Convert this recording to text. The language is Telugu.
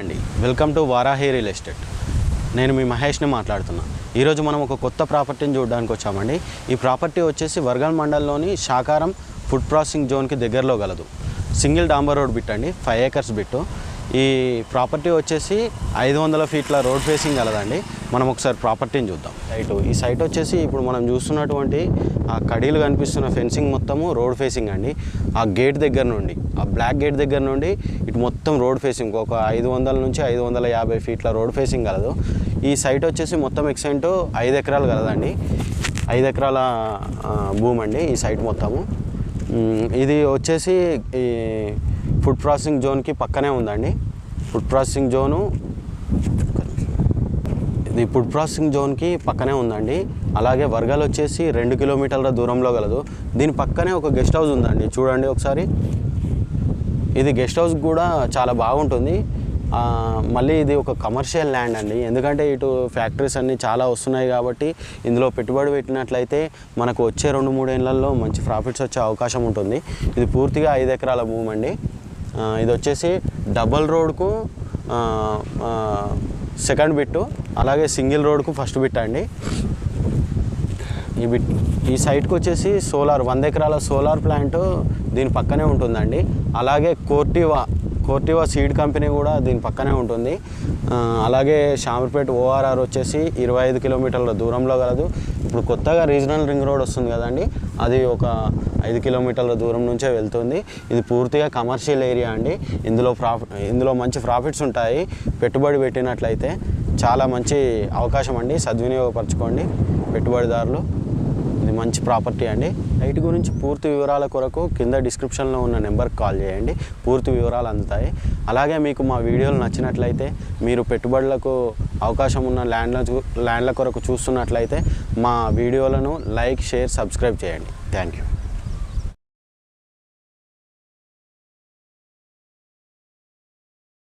అండి. Welcome to Varahi real estate నేను మీ మహేష్ని మాట్లాడుతున్నాను ఈరోజు మనం ఒక కొత్త ప్రాపర్టీని చూడడానికి వచ్చామండి. ఈ ప్రాపర్టీ వచ్చేసి వర్గల్ మండలంలోని శాకారం ఫుడ్ ప్రాసెసింగ్ జోన్కి దగ్గరలో గలదు. సింగిల్ డాంబర్ రోడ్ బిట్ అండి. Five acres bit. ఈ ప్రాపర్టీ వచ్చేసి ఐదు వందల ఫీట్ల రోడ్ ఫేసింగ్ కలదండి. మనం ఒకసారి ప్రాపర్టీని చూద్దాం. సైట్. ఈ సైట్ వచ్చేసి ఇప్పుడు మనం చూస్తున్నటువంటి ఆ కడీలు కనిపిస్తున్న ఫెన్సింగ్ మొత్తము రోడ్ ఫేసింగ్ అండి. ఆ గేట్ దగ్గర నుండి ఆ బ్లాక్ గేట్ దగ్గర నుండి ఇటు మొత్తం రోడ్ ఫేసింగ్ ఒక ఐదు వందల నుంచి ఐదు వందల యాభై ఫీట్ల రోడ్ ఫేసింగ్ కలదు. ఈ సైట్ వచ్చేసి మొత్తం ఎక్సెంట్ ఐదు ఎకరాలు కలదండి. ఐదు ఎకరాల భూమి అండి ఈ సైట్ మొత్తము. ఇది వచ్చేసి ఈ ఫుడ్ ప్రాసెసింగ్ జోన్కి పక్కనే ఉందండి. ఫుడ్ ప్రాసెసింగ్ జోను ఇది ఫుడ్ ప్రాసెసింగ్ జోన్కి పక్కనే ఉందండి. అలాగే వర్గాలు వచ్చేసి రెండు కిలోమీటర్ల దూరంలో గలదు. దీని పక్కనే ఒక గెస్ట్ హౌస్ ఉందండి. చూడండి ఒకసారి. ఇది గెస్ట్ హౌస్ కూడా చాలా బాగుంటుంది. మళ్ళీ ఇది ఒక కమర్షియల్ ల్యాండ్ అండి. ఎందుకంటే ఇటు ఫ్యాక్టరీస్ అన్నీ చాలా వస్తున్నాయి కాబట్టి ఇందులో పెట్టుబడి పెట్టినట్లయితే మనకు వచ్చే రెండు మూడేళ్ళలో మంచి ప్రాఫిట్స్ వచ్చే అవకాశం ఉంటుంది. ఇది పూర్తిగా ఐదు ఎకరాల భూమి అండి. ఇది వచ్చేసి డబల్ రోడ్కు సెకండ్ బిట్టు అలాగే సింగిల్ రోడ్కు ఫస్ట్ బిట్ అండి. ఈ బిట్ ఈ సైట్కి వచ్చేసి సోలార్ వంద ఎకరాల సోలార్ ప్లాంట్ దీని పక్కనే ఉంటుందండి. అలాగే కోర్టివా కోర్టివా సీడ్ కంపెనీ కూడా దీని పక్కనే ఉంటుంది. అలాగే షామర్పేట ఓఆర్ఆర్ వచ్చేసి ఇరవై ఐదు కిలోమీటర్ల దూరంలో కలదు ఇప్పుడు కొత్తగా రీజనల్ రింగ్ రోడ్ వస్తుంది కదండి అది ఒక ఐదు కిలోమీటర్ల దూరం నుంచే వెళ్తుంది. ఇది పూర్తిగా కమర్షియల్ ఏరియా అండి. ఇందులో ప్రాఫిట్ ఇందులో మంచి ప్రాఫిట్స్ ఉంటాయి. పెట్టుబడి పెట్టినట్లయితే చాలా మంచి అవకాశం అండి. సద్వినియోగపరచుకోండి పెట్టుబడిదారులు. ఇది మంచి ప్రాపర్టీ అండి. లైట్ గురించి పూర్తి వివరాల కొరకు కింద డిస్క్రిప్షన్లో ఉన్న నెంబర్కి కాల్ చేయండి. పూర్తి వివరాలు అందుతాయి. అలాగే మీకు మా వీడియోలు నచ్చినట్లయితే మీరు పెట్టుబడులకు అవకాశం ఉన్న ల్యాండ్ల చూ- ల్యాండ్ల కొరకు చూస్తున్నట్లయితే మా వీడియోలను లైక్ షేర్ సబ్స్క్రైబ్ చేయండి. Thank you